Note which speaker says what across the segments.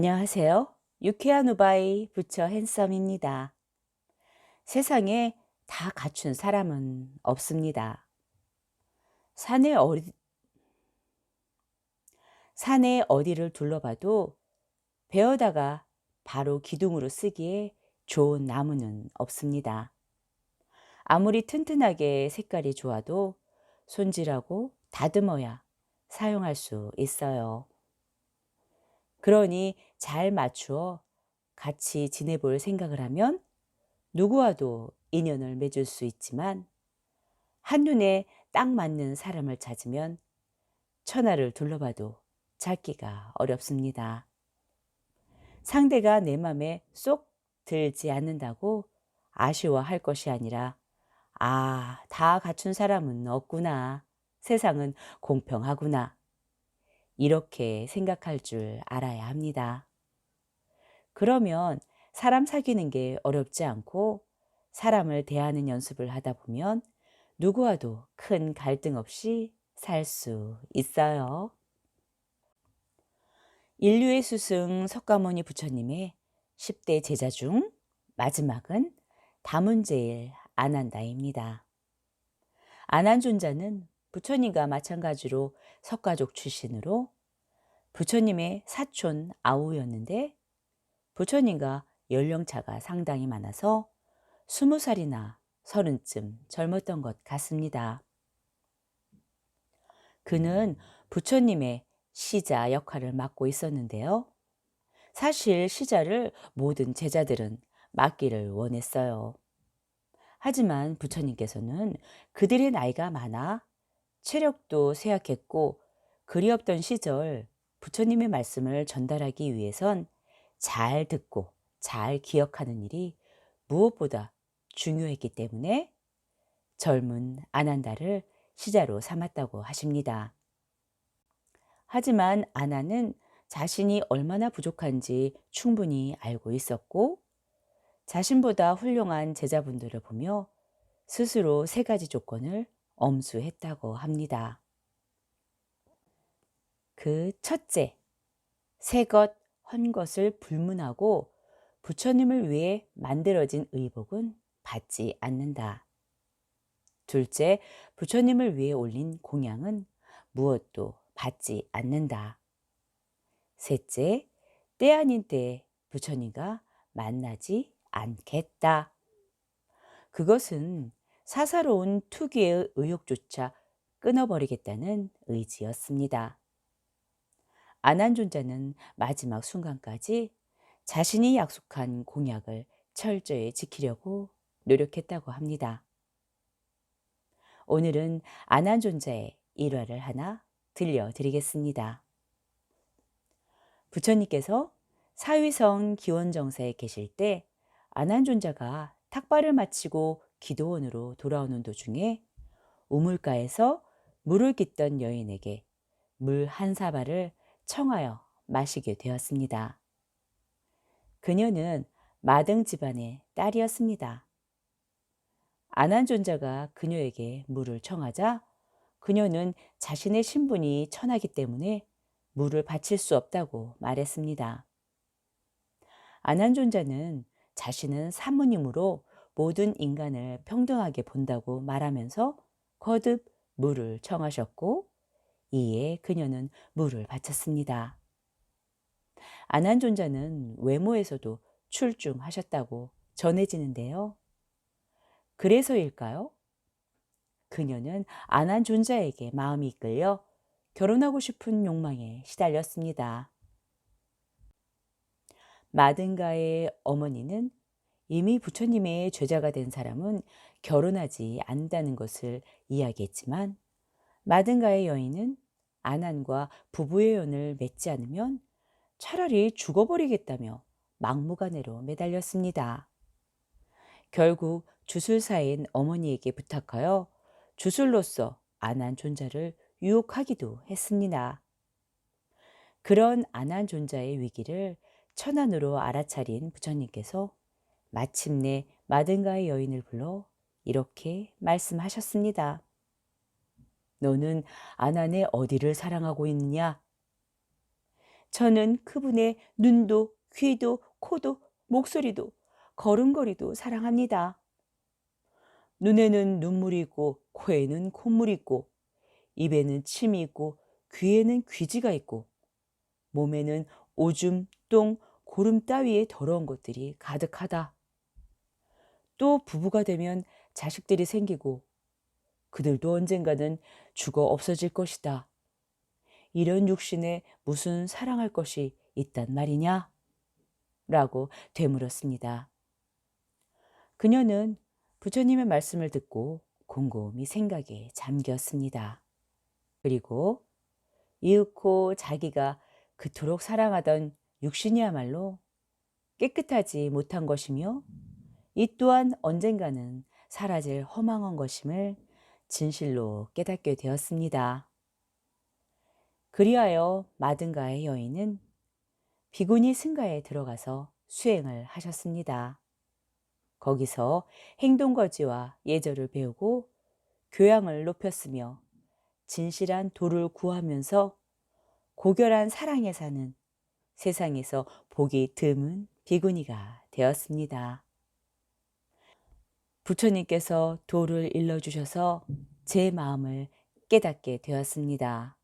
Speaker 1: 안녕하세요. 유쾌한 우바이 부처 핸섬입니다. 세상에 다 갖춘 사람은 없습니다. 산에 어디, 산에 어디를 둘러봐도 베어다가 바로 기둥으로 쓰기에 좋은 나무는 없습니다. 아무리 튼튼하게 색깔이 좋아도 손질하고 다듬어야 사용할 수 있어요. 그러니 잘 맞추어 같이 지내볼 생각을 하면 누구와도 인연을 맺을 수 있지만 한눈에 딱 맞는 사람을 찾으면 천하를 둘러봐도 찾기가 어렵습니다. 상대가 내 맘에 쏙 들지 않는다고 아쉬워할 것이 아니라 아, 다 갖춘 사람은 없구나. 세상은 공평하구나. 이렇게 생각할 줄 알아야 합니다. 그러면 사람 사귀는 게 어렵지 않고 사람을 대하는 연습을 하다 보면 누구와도 큰 갈등 없이 살 수 있어요. 인류의 스승 석가모니 부처님의 10대 제자 중 마지막은 다문제일 아난다입니다. 아난존자는 부처님과 마찬가지로 석가족 출신으로 부처님의 사촌 아우였는데 부처님과 연령차가 상당히 많아서 스무 살이나 서른쯤 젊었던 것 같습니다. 그는 부처님의 시자 역할을 맡고 있었는데요. 사실 시자를 모든 제자들은 맡기를 원했어요. 하지만 부처님께서는 그들의 나이가 많아 체력도 쇠약했고 그리 없던 시절 부처님의 말씀을 전달하기 위해선 잘 듣고 잘 기억하는 일이 무엇보다 중요했기 때문에 젊은 아난다를 시자로 삼았다고 하십니다. 하지만 아나는 자신이 얼마나 부족한지 충분히 알고 있었고 자신보다 훌륭한 제자분들을 보며 스스로 세 가지 조건을 엄수했다고 합니다. 그 첫째, 새 것, 헌 것을 불문하고 부처님을 위해 만들어진 의복은 받지 않는다. 둘째, 부처님을 위해 올린 공양은 무엇도 받지 않는다. 셋째, 때 아닌 때에 부처님과 만나지 않겠다. 그것은 사사로운 투기의 의욕조차 끊어버리겠다는 의지였습니다. 아난존자는 마지막 순간까지 자신이 약속한 공약을 철저히 지키려고 노력했다고 합니다. 오늘은 아난존자의 일화를 하나 들려드리겠습니다. 부처님께서 사위성 기원정사에 계실 때 아난존자가 탁발을 마치고 기도원으로 돌아오는 도중에 우물가에서 물을 깃던 여인에게 물 한 사발을 청하여 마시게 되었습니다. 그녀는 마등 집안의 딸이었습니다. 아난존자가 그녀에게 물을 청하자 그녀는 자신의 신분이 천하기 때문에 물을 바칠 수 없다고 말했습니다. 아난존자는 자신은 사모님으로 모든 인간을 평등하게 본다고 말하면서 거듭 물을 청하셨고 이에 그녀는 물을 바쳤습니다. 아난존자는 외모에서도 출중하셨다고 전해지는데요. 그래서일까요? 그녀는 아난존자에게 마음이 이끌려 결혼하고 싶은 욕망에 시달렸습니다. 마든가의 어머니는 이미 부처님의 죄자가 된 사람은 결혼하지 않는다는 것을 이야기했지만 마든가의 여인은 아난과 부부의 연을 맺지 않으면 차라리 죽어버리겠다며 막무가내로 매달렸습니다. 결국 주술사인 어머니에게 부탁하여 주술로서 아난 존자를 유혹하기도 했습니다. 그런 아난 존자의 위기를 천안으로 알아차린 부처님께서 마침내 마든가의 여인을 불러 이렇게 말씀하셨습니다. 너는 아난의 어디를 사랑하고 있느냐? 저는 그분의 눈도, 귀도, 코도, 목소리도, 걸음걸이도 사랑합니다. 눈에는 눈물이 있고, 코에는 콧물이 있고, 입에는 침이 있고, 귀에는 귀지가 있고, 몸에는 오줌, 똥, 고름 따위의 더러운 것들이 가득하다. 또 부부가 되면 자식들이 생기고, 그들도 언젠가는 죽어 없어질 것이다. 이런 육신에 무슨 사랑할 것이 있단 말이냐? 라고 되물었습니다. 그녀는 부처님의 말씀을 듣고 곰곰이 생각에 잠겼습니다. 그리고 이윽고 자기가 그토록 사랑하던 육신이야말로 깨끗하지 못한 것이며 이 또한 언젠가는 사라질 허망한 것임을 진실로 깨닫게 되었습니다. 그리하여 마든가의 여인은 비구니 승가에 들어가서 수행을 하셨습니다. 거기서 행동거지와 예절을 배우고 교양을 높였으며 진실한 도를 구하면서 고결한 사랑에 사는 세상에서 복이 드문 비구니가 되었습니다. 부처님께서 도를 일러주셔서 제 마음을 깨닫게 되었습니다.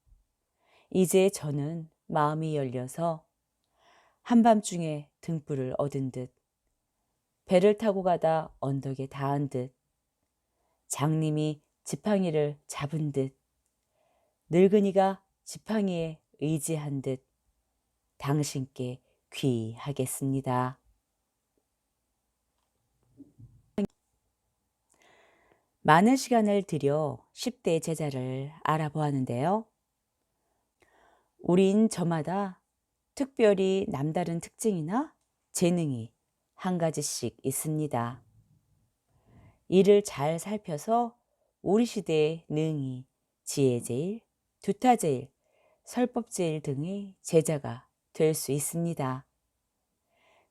Speaker 1: 이제 저는 마음이 열려서 한밤중에 등불을 얻은 듯 배를 타고 가다 언덕에 닿은 듯 장님이 지팡이를 잡은 듯 늙은이가 지팡이에 의지한 듯 당신께 귀하겠습니다. 많은 시간을 들여 10대 제자를 알아보았는데요. 우린 저마다 특별히 남다른 특징이나 재능이 한 가지씩 있습니다. 이를 잘 살펴서 우리 시대의 능히, 지혜제일, 두타제일, 설법제일 등의 제자가 될 수 있습니다.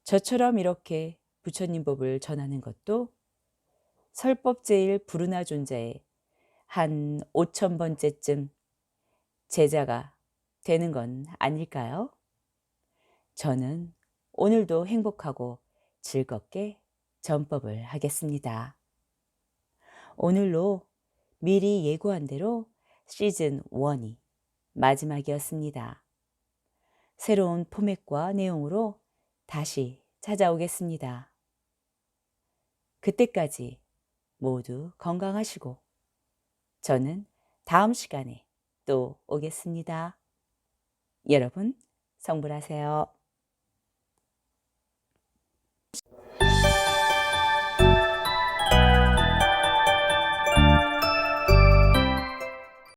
Speaker 1: 저처럼 이렇게 부처님 법을 전하는 것도 설법제일 부르나 존자의 한 5천 번째쯤 제자가 되는 건 아닐까요? 저는 오늘도 행복하고 즐겁게 전법을 하겠습니다. 오늘로 미리 예고한 대로 시즌 1이 마지막이었습니다. 새로운 포맷과 내용으로 다시 찾아오겠습니다. 그때까지 모두 건강하시고 저는 다음 시간에 또 오겠습니다. 여러분 성불하세요.